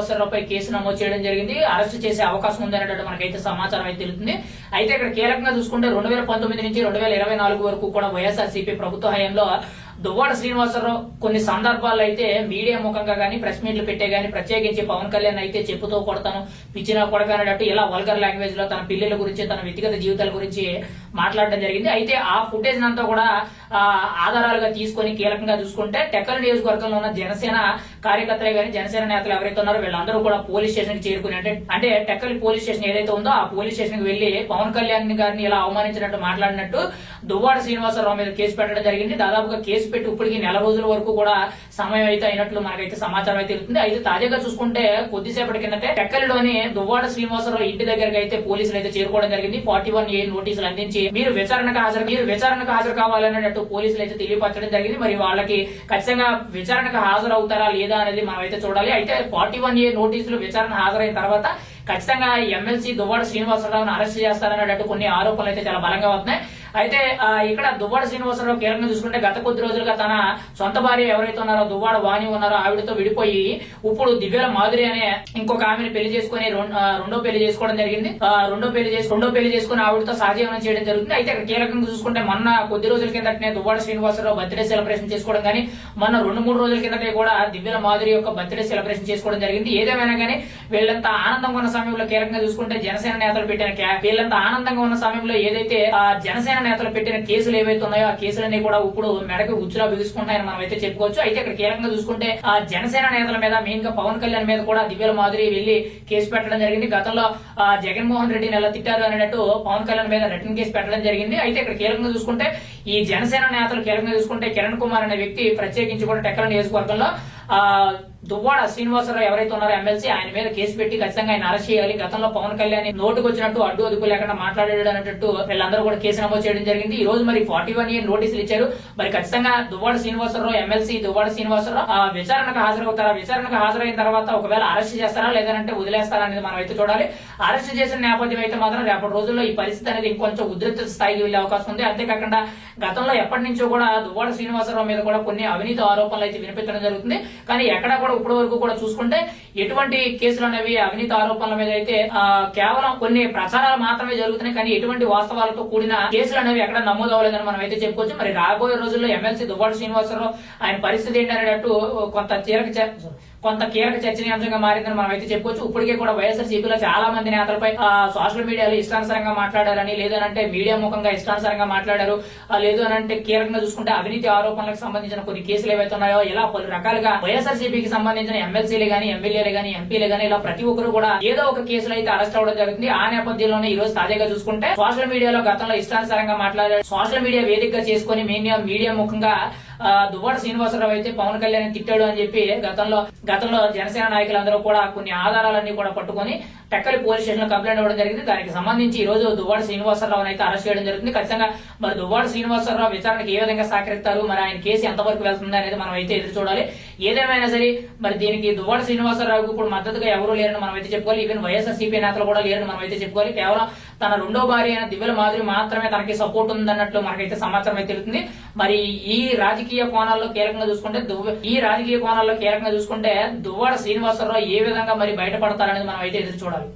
శ్రీనివాసరావుపై case నమోదు చేయడం జరిగింది. అరెస్ట్ చేసే అవకాశం ఉందనేటువంటి మనకైతే సమాచారం అయితే తెలుస్తుంది. అయితే ఇక్కడ కీలకంగా చూసుకుంటే రెండు వేల పంతొమ్మిది నుంచి రెండు వేల ఇరవై నాలుగు వరకు కూడా వైఎస్ఆర్సీపీ ప్రభుత్వ హయాంలో దువ్వాడ శ్రీనివాసరావు కొన్ని సందర్భాల్లో అయితే మీడియా ముఖంగా కానీ ప్రెస్ మీట్లు పెట్టే గానీ ప్రత్యేకించి పవన్ కళ్యాణ్ అయితే చెప్పుతో కొడతాను పిచ్చిన కొడకనేటట్టు ఇలా వల్గర్ లాంగ్వేజ్లో తన పిల్లల గురించి తన వ్యక్తిగత జీవితాల గురించి మాట్లాడడం జరిగింది. అయితే ఆ ఫుటేజ్ అంతా కూడా ఆధారాలుగా తీసుకొని కీలకంగా చూసుకుంటే టెక్కల్ నియోజకవర్గంలో ఉన్న జనసేన కార్యకర్తలే గానీ జనసేన నేతలు ఎవరైతే ఉన్నారో వీళ్ళందరూ కూడా పోలీస్ స్టేషన్కి చేరుకుని అంటే అంటే టెక్కల్ పోలీస్ స్టేషన్ ఏదైతే ఉందో ఆ పోలీస్ స్టేషన్కి వెళ్ళి పవన్ కళ్యాణ్ గారిని ఇలా అవమానించినట్టు మాట్లాడినట్టు దువ్వాడ శ్రీనివాసరావు మీద కేసు పెట్టడం జరిగింది. దాదాపుగా కేసు పెట్టి ఇప్పటికి నెల రోజుల వరకు కూడా సమయం అయితే అయినట్లు మనకైతే సమాచారం అయితే తెలుస్తుంది. అయితే తాజాగా చూసుకుంటే కొద్దిసేపటి కిందటే టెక్కలిలోని దువ్వాడ శ్రీనివాసరావు ఇంటి దగ్గరకు అయితే పోలీసులు అయితే చేరుకోవడం జరిగింది. ఫార్టీ వన్ ఏ నోటీసులు అందించి మీరు విచారణకు హాజరు మీరు విచారణకు హాజరు కావాలనేటట్టు పోలీసులు అయితే తెలియపరచడం జరిగింది. మరి వాళ్ళకి ఖచ్చితంగా విచారణకు హాజరు అవుతారా లేదా అనేది మనం అయితే చూడాలి. అయితే ఫార్టీ వన్ ఏ నోటీసులు విచారణ హాజరైన తర్వాత ఖచ్చితంగా ఎమ్మెల్సీ దువ్వాడ శ్రీనివాసరావును అరెస్ట్ చేస్తారనేటట్టు కొన్ని ఆరోపణలు అయితే చాలా బలంగా వస్తున్నాయి. అయితే ఇక్కడ దువ్వాడ శ్రీనివాసరావు కీలకంగా చూసుకుంటే గత కొద్ది రోజులుగా తన సొంత భార్య ఎవరైతే ఉన్నారో దువ్వాడ వాణి ఉన్నారో ఆవిడతో విడిపోయి ఇప్పుడు దివ్యల మాధురి అనే ఇంకొక ఆమెను పెళ్ళి చేసుకుని రెండో పెళ్ళి చేసుకోవడం జరిగింది. ఆ, రెండో పెళ్ళి చేసి రెండో పెళ్ళి చేసుకుని ఆవిడతో సహజీవనం చేయడం జరుగుతుంది. అయితే ఇక్కడ కీలకంగా చూసుకుంటే మొన్న కొద్ది రోజుల కిందటనే దువ్వాడ శ్రీనివాసరావు బర్త్డే సెలబ్రేషన్ చేసుకోవడం కానీ మొన్న రెండు మూడు రోజుల కిందటే కూడా దివ్యల మాధురి యొక్క బర్త్డే సెలబ్రేషన్ చేసుకోవడం జరిగింది. ఏదేమైనా కానీ వీళ్ళంతా ఆనందంగా ఉన్న సమయంలో కీలకంగా చూసుకుంటే జనసేన నేతలు పెట్టిన వీళ్ళంతా ఆనందంగా ఉన్న సమయంలో ఏదైతే ఆ జనసేన నేతలు పెట్టిన కేసులు ఏవైతే ఉన్నాయో ఆ కేసులన్నీ కూడా ఇప్పుడు మెడకు ఉచ్చులా బిగుసుకుంటాయని మనం అయితే చెప్పుకోవచ్చు. అయితే ఇక్కడ కీలకంగా చూసుకుంటే ఆ జనసేన నేతల మీద మెయిన్గా పవన్ కళ్యాణ్ మీద కూడా దివ్యల మాధురి వెళ్ళి కేసు పెట్టడం జరిగింది. గతంలో ఆ జగన్మోహన్ రెడ్డిని ఎలా తిట్టారు అనేటట్టు పవన్ కళ్యాణ్ మీద రిటర్న్ కేసు పెట్టడం జరిగింది. అయితే ఇక్కడ కీలకంగా చూసుకుంటే ఈ జనసేన నేతలు కీలకంగా చూసుకుంటే కిరణ్ కుమార్ అనే వ్యక్తి ప్రత్యేకించి కూడా టెక్కల నియోజకవర్గంలో దువ్వాడ శ్రీనివాసరావు ఎవరైతే ఉన్నారో ఎమ్మెల్సీ ఆయన మీద కేసు పెట్టి ఖచ్చితంగా ఆయన అరెస్ట్ చేయాలి. గతంలో పవన్ కళ్యాణ్ నోటుకు వచ్చినట్టు అడ్డు అదుపు లేకుండా మాట్లాడాడు అన్నట్టు వీళ్ళందరూ కూడా కేసు నమోదు చేయడం జరిగింది. ఈ రోజు మరి ఫార్టీ వన్ ఇయర్ నోటీసులు ఇచ్చారు. మరి ఖచ్చితంగా దువ్వాడ శ్రీనివాసరావు ఎమ్మెల్సీ దువ్వాడ శ్రీనివాసరావు ఆ విచారణకు హాజరవుతారా? విచారణకు హాజరైన తర్వాత ఒకవేళ అరెస్ట్ చేస్తారా? లేదంటే వదిలేస్తారా అనేది మనం అయితే చూడాలి. అరెస్ట్ చేసిన నేపథ్యం అయితే మాత్రం రేపటి రోజుల్లో ఈ పరిస్థితి అనేది ఇంకొంచెం ఉధృత స్థాయికి వెళ్ళే అవకాశం ఉంది. అంతేకాకుండా గతంలో ఎప్పటి నుంచో కూడా దువ్వాడ శ్రీనివాసరావు మీద కూడా కొన్ని అవినీతి ఆరోపణలు అయితే వినిపించడం జరుగుతుంది. కానీ ఎక్కడ కూడా ఇప్పటి వరకు కూడా చూసుకుంటే ఎటువంటి కేసులు అనేవి అవినీతి ఆరోపణల మీద అయితే కేవలం కొన్ని ప్రచారాలు మాత్రమే జరుగుతున్నాయి. కానీ ఎటువంటి వాస్తవాలతో కూడిన కేసులు అనేవి ఎక్కడ నమోదు అవ్వలేదని మనం అయితే చెప్పుకోవచ్చు. మరి రాబోయే రోజుల్లో ఎమ్మెల్సీ దువ్వాడ శ్రీనివాసరావు ఆయన పరిస్థితి ఏంటనేటట్టు కొంత కీలక కొంత కీలక చర్చనీయాంశంగా మారిందని మనం అయితే చెప్పుకోవచ్చు. ఇప్పటికే కూడా వైఎస్ఆర్ సిపిలో చాలా మంది నేతలపై సోషల్ మీడియాలో ఇష్టానుసారంగా మాట్లాడారని లేదనంటే మీడియా ముఖంగా ఇష్టానుసారంగా మాట్లాడారు. లేదు అని అంటే కీలకంగా చూసుకుంటే అవినీతి ఆరోపణలకు సంబంధించిన కొన్ని కేసులు ఏవైతే ఉన్నాయో ఇలా పలు రకాలుగా వైఎస్ఆర్సీపీకి సంబంధించిన ఎమ్మెల్సీలు గానీ ఎమ్మెల్యేలు గానీ ఎంపీలు గానీ ఇలా ప్రతి ఒక్కరు కూడా ఏదో ఒక కేసులో అయితే అరెస్ట్ అవ్వడం జరుగుతుంది. ఆ నేపథ్యంలోనే ఈ రోజు తాజాగా చూసుకుంటే సోషల్ మీడియాలో గతంలో ఇష్టానుసారంగా మాట్లాడారు సోషల్ మీడియా వేదికగా చేసుకుని మీడియా మీడియా ముఖంగా దువ్వాడ శ్రీనివాసరావు అయితే పవన్ కళ్యాణ్ తిట్టాడు అని చెప్పి గతంలో గతంలో జనసేన నాయకులందరూ కూడా కొన్ని ఆధారాలన్నీ కూడా పట్టుకొని టెక్కలి పోలీస్ స్టేషన్లో కంప్లైంట్ ఇవ్వడం జరిగింది. దానికి సంబంధించి ఈ రోజు దువ్వాడ శ్రీనివాసరావు అయితే అరెస్ట్ చేయడం జరుగుతుంది. ఖచ్చితంగా మరి దువ్వాడ శ్రీనివాసరావు విచారణకు ఏ విధంగా సహకరిస్తారు? మరి ఆయన కేసు ఎంతవరకు వెళ్తుంది అనేది మనం అయితే ఎదురు చూడాలి. ఏదేమైనా సరే మరి దీనికి దువ్వాడ శ్రీనివాసరావుకు ఇప్పుడు మద్దతుగా ఎవరు లేరని మనం అయితే చెప్పుకోవాలి. ఈవెన్ వైఎస్ఆర్ సిపి నేతలు కూడా లేరని మనం అయితే చెప్పుకోవాలి. కేవలం తన రెండో భార్య అయిన దివ్యల మాధురి మాత్రమే తనకి సపోర్ట్ ఉందన్నట్లు మనకైతే సమాచారం అయితే తెలుస్తుంది. మరి ఈ రాజకీయ కోణాల్లో కీలకంగా చూసుకుంటే దువ్వ ఈ రాజకీయ కోణాల్లో కీలకంగా చూసుకుంటే దువ్వాడ శ్రీనివాసరావు ఏ విధంగా మరి బయటపడతారనేది మనం అయితే ఎదురు చూడాలి.